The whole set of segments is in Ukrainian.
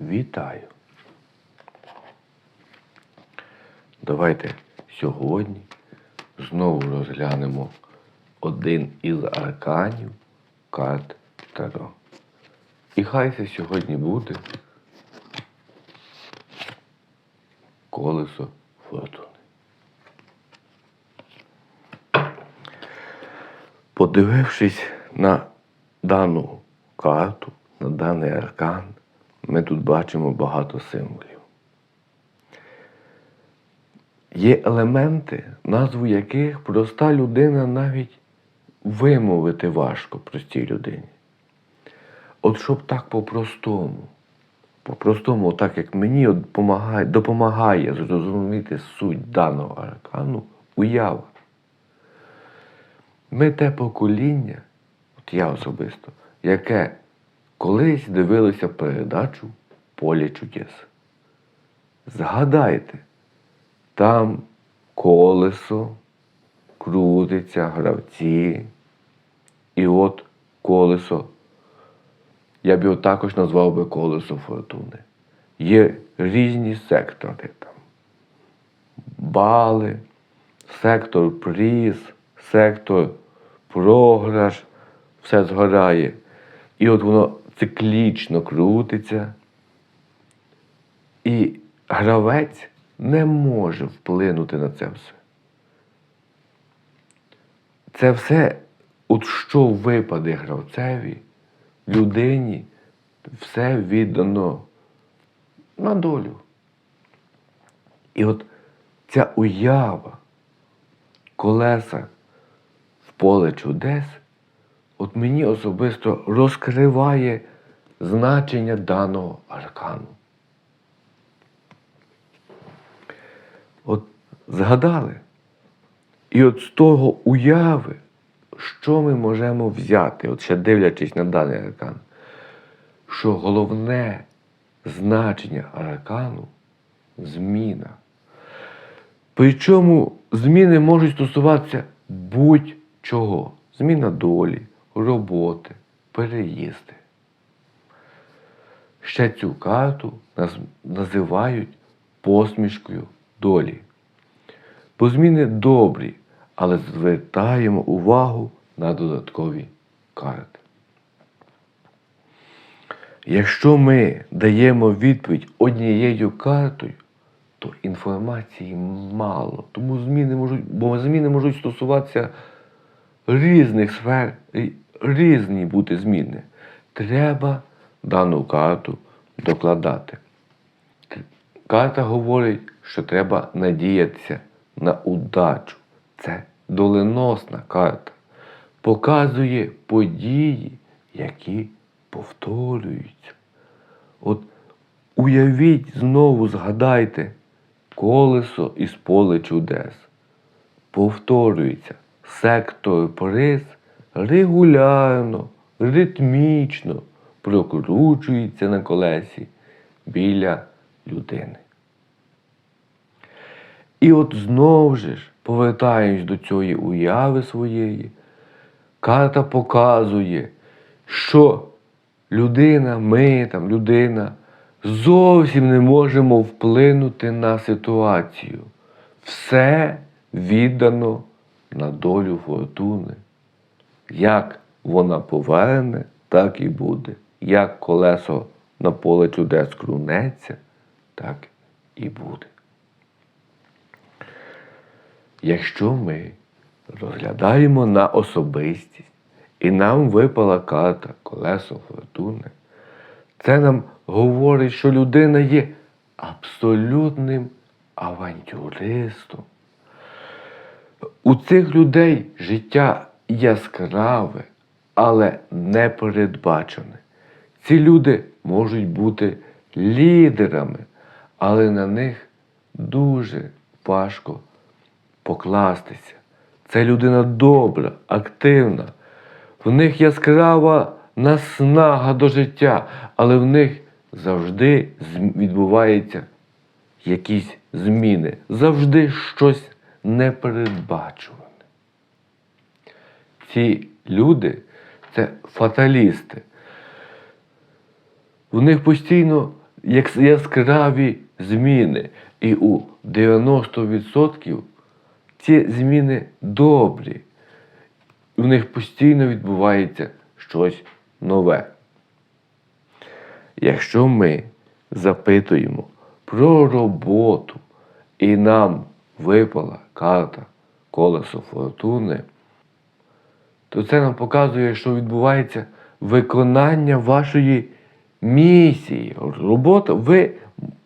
Вітаю! Давайте сьогодні знову розглянемо один із арканів карт Таро. І хай це сьогодні буде колесо фортуни. Подивившись на дану карту, на даний аркан, ми тут бачимо багато символів. Є елементи, назву яких проста людина навіть вимовити важко простій людині. От щоб так по-простому, по-простому, так як мені допомагає, допомагає зрозуміти суть даного аркану, уява. Ми те покоління, от я особисто, яке колись дивилося передачу Поле чудес. Згадайте, там колесо, крутиться, гравці. І от колесо. Я б його також назвав би колесо фортуни. Є різні сектори там. Бали, сектор приз, сектор програш, все згорає. І от воно циклічно крутиться. І гравець не може вплинути на це все. Це все, от що випаде гравцеві, людині, все віддано на долю. І от ця уява колеса в поле чудес, от мені особисто розкриває значення даного аркану. От згадали. І от з того уяви, що ми можемо взяти, от ще дивлячись на даний аркан, що головне значення аркану зміна. Причому зміни можуть стосуватися будь-чого. Зміна долі, роботи, переїзди. Ще цю карту називають посмішкою долі. Бо зміни добрі, але звертаємо увагу на додаткові карти. Якщо ми даємо відповідь однією картою, то інформації мало. Тому зміни можуть, бо зміни можуть стосуватися різних сфер, різні бути зміни. Треба дану карту докладати. Карта говорить, що треба надіятися на удачу. Це доленосна карта. Показує події, які повторюються. От уявіть знову, згадайте, колесо із поле чудес. Повторюється, сектор приз регулярно, ритмічно прокручується на колесі біля людини. І от знову ж, повертаючись до цієї уяви своєї, карта показує, що людина, ми там, людина, зовсім не можемо вплинути на ситуацію. Все віддано на долю фортуни. Як вона поверне, так і буде. Як колесо на поле чудес крунеться, так і буде. Якщо ми розглядаємо на особистість і нам випала карта колесо фортуни, це нам говорить, що людина є абсолютним авантюристом. У цих людей життя яскраве, але непередбачене. Ці люди можуть бути лідерами, але на них дуже важко покластися. Це людина добра, активна. В них яскрава наснага до життя, але в них завжди відбуваються якісь зміни, завжди щось непередбачуване. Ці люди це фаталісти. У них постійно як яскраві зміни. І у 90% ці зміни добрі. В них постійно відбувається щось нове. Якщо ми запитуємо про роботу і нам випала карта колесо фортуни, то це нам показує, що відбувається виконання вашої місії. Робота, ви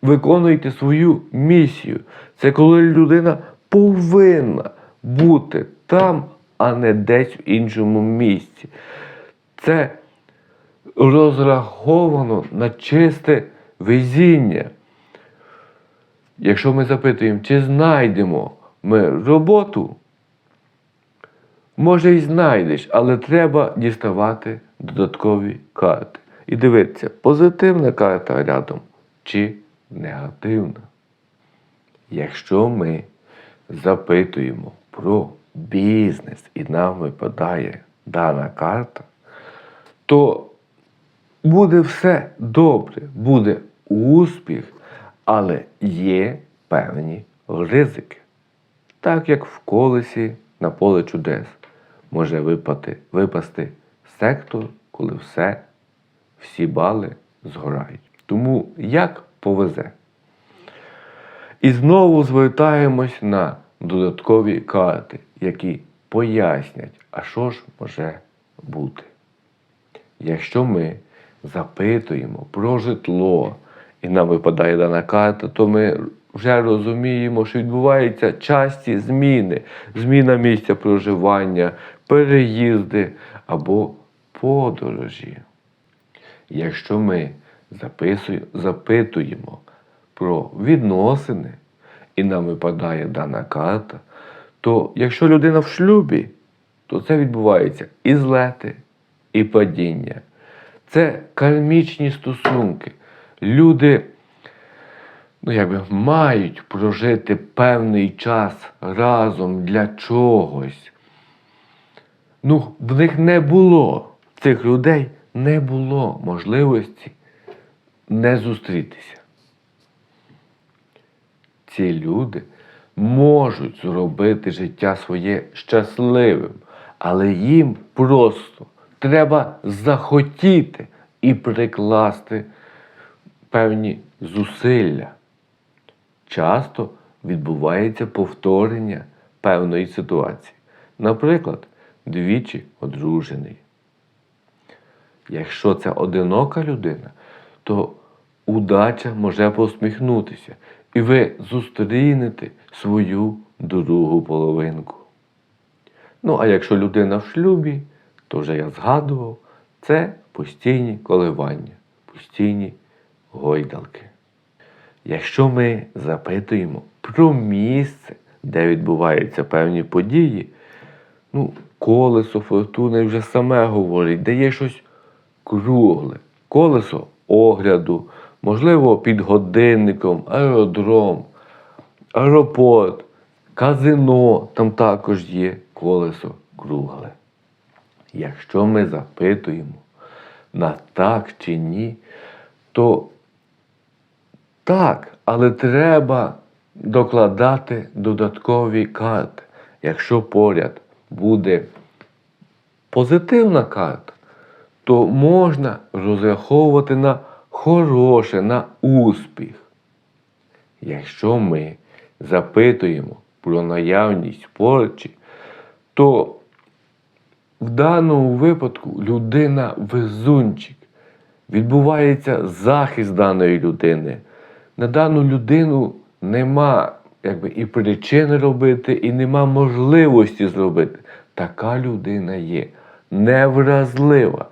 виконуєте свою місію. Це коли людина повинна бути там, а не десь в іншому місці. Це розраховано на чисте везіння. Якщо ми запитуємо, чи знайдемо ми роботу, може і знайдеш, але треба діставати додаткові карти. І дивитися, позитивна карта рядом чи негативна. Якщо ми запитуємо про бізнес і нам випадає дана карта, то буде все добре, буде успіх, але є певні ризики. Так як в колесі на поле чудес може випати, випасти сектор, коли все, всі бали згорають. Тому як повезе. І знову звертаємось на додаткові карти, які пояснять, а що ж може бути. Якщо ми запитуємо про житло, і нам випадає дана карта, то ми вже розуміємо, що відбуваються часті зміни, зміна місця проживання, переїзди або подорожі. Якщо ми запитуємо про відносини, і нам випадає дана карта, то якщо людина в шлюбі, то це відбувається і злети, і падіння. Це кармічні стосунки. Люди ну, якби, мають прожити певний час разом для чогось. Ну, в них не було, цих людей не було можливості не зустрітися. Ці люди можуть зробити життя своє щасливим, але їм просто треба захотіти і прикласти певні зусилля. Часто відбувається повторення певної ситуації. Наприклад, двічі одружений. Якщо це одинока людина, то удача може посміхнутися, і ви зустрінете свою другу половинку. Ну, а якщо людина в шлюбі, то вже я згадував, це постійні коливання, постійні гойдалки. Якщо ми запитуємо про місце, де відбуваються певні події, ну, колесо фортуни вже саме говорить, де є щось кругле, колесо огляду, можливо, під годинником, аеродром, аеропорт, казино, там також є колесо кругле. Якщо ми запитуємо на так чи ні, то так, але треба докладати додаткові карти. Якщо поряд буде позитивна карта, то можна розраховувати на хороше, на успіх. Якщо ми запитуємо про наявність порчі, то в даному випадку людина везунчик. Відбувається захист даної людини. На дану людину нема якби, і причини робити, і нема можливості зробити. Така людина є невразлива.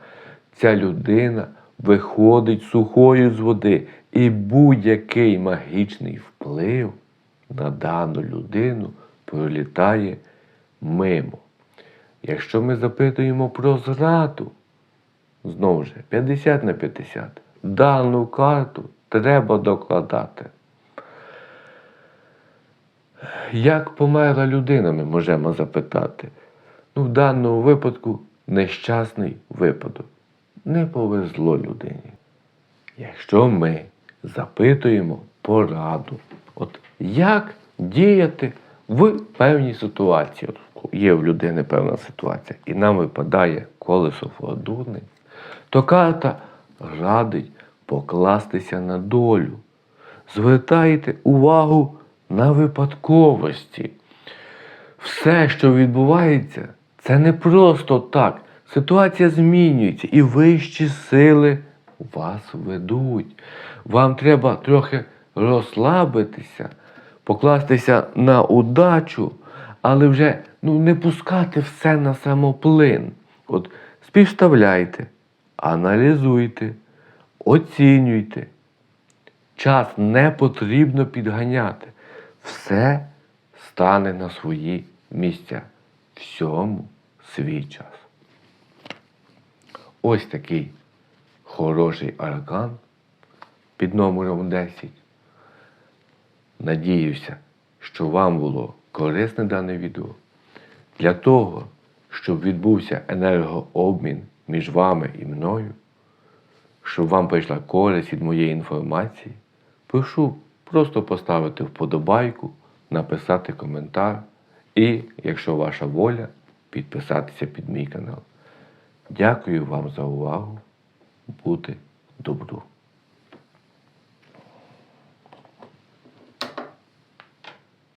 Ця людина виходить сухою з води, і будь-який магічний вплив на дану людину пролітає мимо. Якщо ми запитуємо про зраду, знову ж 50 на 50, дану карту треба докладати. Як померла людина, ми можемо запитати. Ну, в даному випадку нещасний випадок. Не повезло людині. Якщо ми запитуємо пораду. От як діяти в певній ситуації? От є в людини певна ситуація, і нам випадає колесо фортуни, то карта радить покластися на долю. Звертайте увагу на випадковості. Все, що відбувається, це не просто так. Ситуація змінюється, і вищі сили вас ведуть. Вам треба трохи розслабитися, покластися на удачу, але вже ну, не пускати все на самоплин. От співставляйте, аналізуйте, оцінюйте. Час не потрібно підганяти. Все стане на свої місця. Всьому свій час. Ось такий хороший аркан під номером 10. Надіюся, що вам було корисне дане відео. Для того, щоб відбувся енергообмін між вами і мною, щоб вам прийшла користь від моєї інформації, прошу просто поставити вподобайку, написати коментар і, якщо ваша воля, підписатися під мій канал. Дякую вам за увагу. Бути добру.